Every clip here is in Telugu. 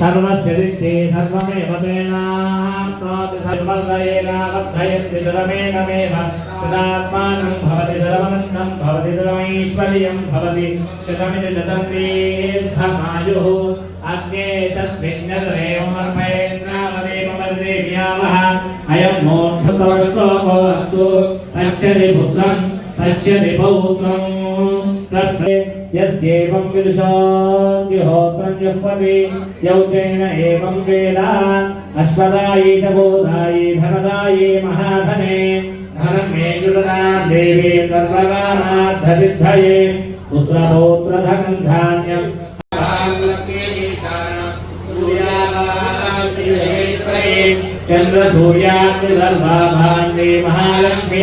सर्वस्यदिद्धि सर्वमेव तेनाप्नोति सर्वल्वरेण वर्धयन्ति सर्वमेनमेव। सदात्मानं भवति सर्वनन्दं भवति, सर्वैश्वर्यं भवति। शतमिति शतं अग्ने सस्मिन्नर्पेन्द्रावदेवदेव्यावः अयं मोक्षतोष्टोको पश्यति पुत्रं, पश्यति पौत्रम्। यस्येवं विदुषोऽग्निहोत्रं जुह्वति यौचेन एवं वेद अश्वदायी च बोधायी धनदायी महाधने धनं मे जुदना देवी सर्वकामार्थसिद्धये पुत्रपौत्रधनं धान्यम् चंद्र सूर्याग्निर्भाण्डे महालक्ष्मी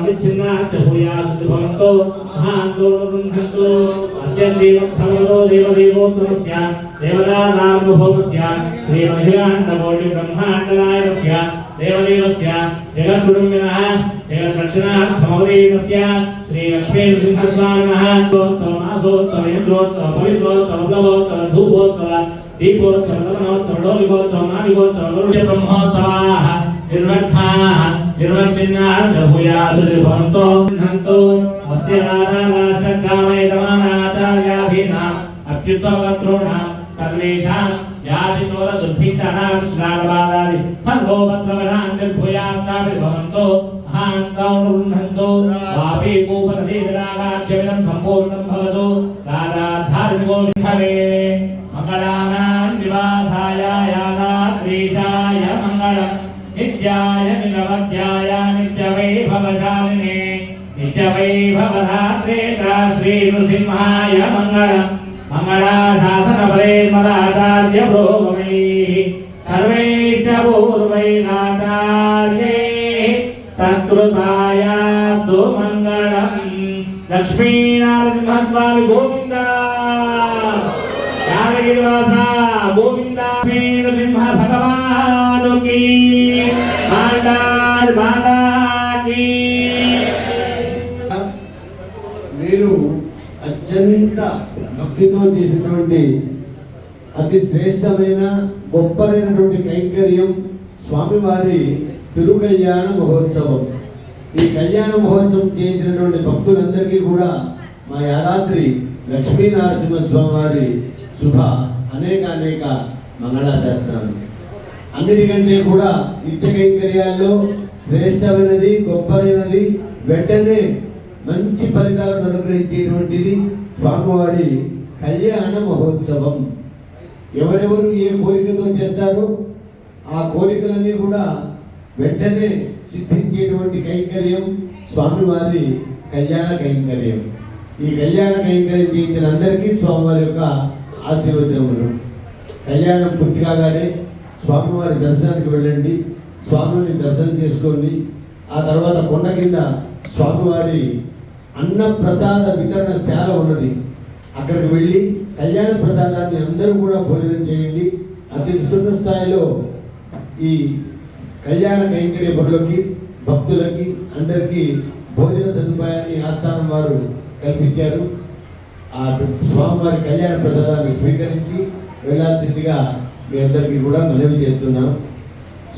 అవిచ్ఛిన్నాశ్చ భూయాస్తు భవంతో మహాంతోనుబంధంతో అస్య జీవద్భవతో దేవదేవోత్తమస్య దేవతానామభూమస్య శ్రీ మహిళాండకోటి బ్రహ్మాండనాయకస్య దేవదేవస్య జగద్గురుమినః జగద్రక్షణార్థమవరీతస్య శ్రీ లక్ష్మీనృసింహస్వామినः మాసోత్సవ ఇంద్రోత్సవ పవిత్రోత్సవ ప్లవోత్సవ ధూపోత్సవ దీపోత్సవ నవనోత్సవ డోలికోత్సవ నాడికోత్సవ బ్రహ్మోత్సవాः శ్రీనాష్టభూయాసుభవంతో హంతో మత్స్యరాష్ట్రకామయమానాచార్యాధీనా అత్యుత్సవక్రోణ సర్వేషాం యాది చోర దుర్భిక్షానాం శ్రావణబాలాది సర్వోపద్రవణాం మంగళానాం నివాసాయ యానాద్రీషాయ మంగళం. నిత్యాయ నిరవధ్యాయ నిత్యవైభవశాలినే నిత్యవైభవధాత్రే శ్రీనృసింహాయ మంగళం మంగళాశాసనఫలే మదాచార్య భోగమై సర్వైశ్చ పూర్వైనాచార్యై సత్కృతాయాస్తు మంగళం లక్ష్మీనారసింహస్వామి గోవింద యాదగిరివాసా బాలాకి మీరు అత్యంత భక్తితో చేసినటువంటి అతి శ్రేష్టమైన గొప్పదైనటువంటి కైంకర్యం స్వామివారి తిరుకల్యాణ మహోత్సవం. ఈ కళ్యాణ మహోత్సవం చేయించినటువంటి భక్తులందరికీ కూడా మా యాదాద్రి లక్ష్మీనరసింహస్వామి వారి శుభ అనేక అనేక మంగళాశాస్త్రాలు. అన్నిటికంటే కూడా నిత్య కైంకర్యాల్లో శ్రేష్టమైనది గొప్పదైనది వెంటనే మంచి ఫలితాలను అనుగ్రహించేటువంటిది స్వామివారి కళ్యాణ మహోత్సవం. ఎవరెవరు ఏ కోరికతో చేస్తారో ఆ కోరికలన్నీ కూడా వెంటనే సిద్ధించేటువంటి కైంకర్యం స్వామివారి కళ్యాణ కైంకర్యం. ఈ కళ్యాణ కైంకర్యం చేయించిన అందరికీ స్వామివారి యొక్క ఆశీర్వచనములు. కళ్యాణం పూర్తి కాగానే స్వామివారి దర్శనానికి వెళ్ళండి. స్వామిని దర్శనం చేసుకోండి. ఆ తర్వాత కొండ కింద స్వామివారి అన్న ప్రసాద వితరణ శాల ఉన్నది. అక్కడికి వెళ్ళి కళ్యాణ ప్రసాదాన్ని అందరూ కూడా భోజనం చేయండి. అతి విస్తృత స్థాయిలో ఈ కళ్యాణ కైంకర్య పనులకి భక్తులకి అందరికీ భోజన సదుపాయాన్ని ఆస్థానం వారు కల్పించారు. ఆ స్వామివారి కళ్యాణ ప్రసాదాన్ని స్వీకరించి వెళ్ళాల్సిందిగా మీ అందరికీ కూడా మనవి చేస్తున్నాం.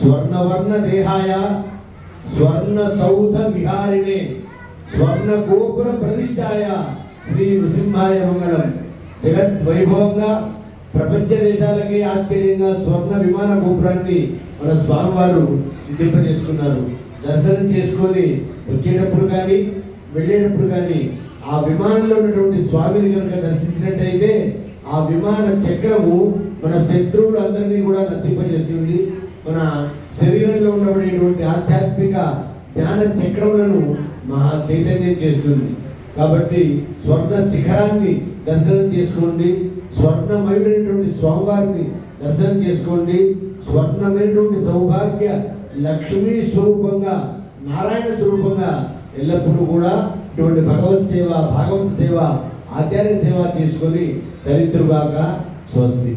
స్వర్ణవర్ణ దేహాయ స్వర్ణ సౌధ విహారిణే స్వర్ణ గోపుర ప్రతిష్టాయ శ్రీ నృసింహాయ మంగళం. జగత్ వైభవంగా ప్రపంచ దేశాలకే ఆశ్చర్యంగా స్వర్ణ విమాన గోపురాన్ని మన స్వామివారు సిద్ధింపజేసుకున్నారు. దర్శనం చేసుకొని వచ్చేటప్పుడు కానీ వెళ్ళేటప్పుడు కానీ ఆ విమానంలో ఉన్నటువంటి స్వామిని కనుక దర్శించినట్టయితే ఆ విమాన చక్రము మన శత్రువులందరినీ కూడా నశింపజేస్తుంది. మన శరీరంలో ఉన్నటువంటి ఆధ్యాత్మిక జ్ఞాన చక్రములను మహా చైతన్యం చేస్తుంది. కాబట్టి స్వర్ణ శిఖరాన్ని దర్శనం చేసుకోండి. స్వర్ణమయుడైనటువంటి స్వామివారిని దర్శనం చేసుకోండి. స్వర్ణమైనటువంటి సౌభాగ్య లక్ష్మీ స్వరూపంగా నారాయణ స్వరూపంగా ఎల్లప్పుడూ కూడా ఇటువంటి భగవత్ సేవ భాగవత సేవ ఆచార్య సేవ చేసుకొని దరిద్రుగాక స్వస్తి.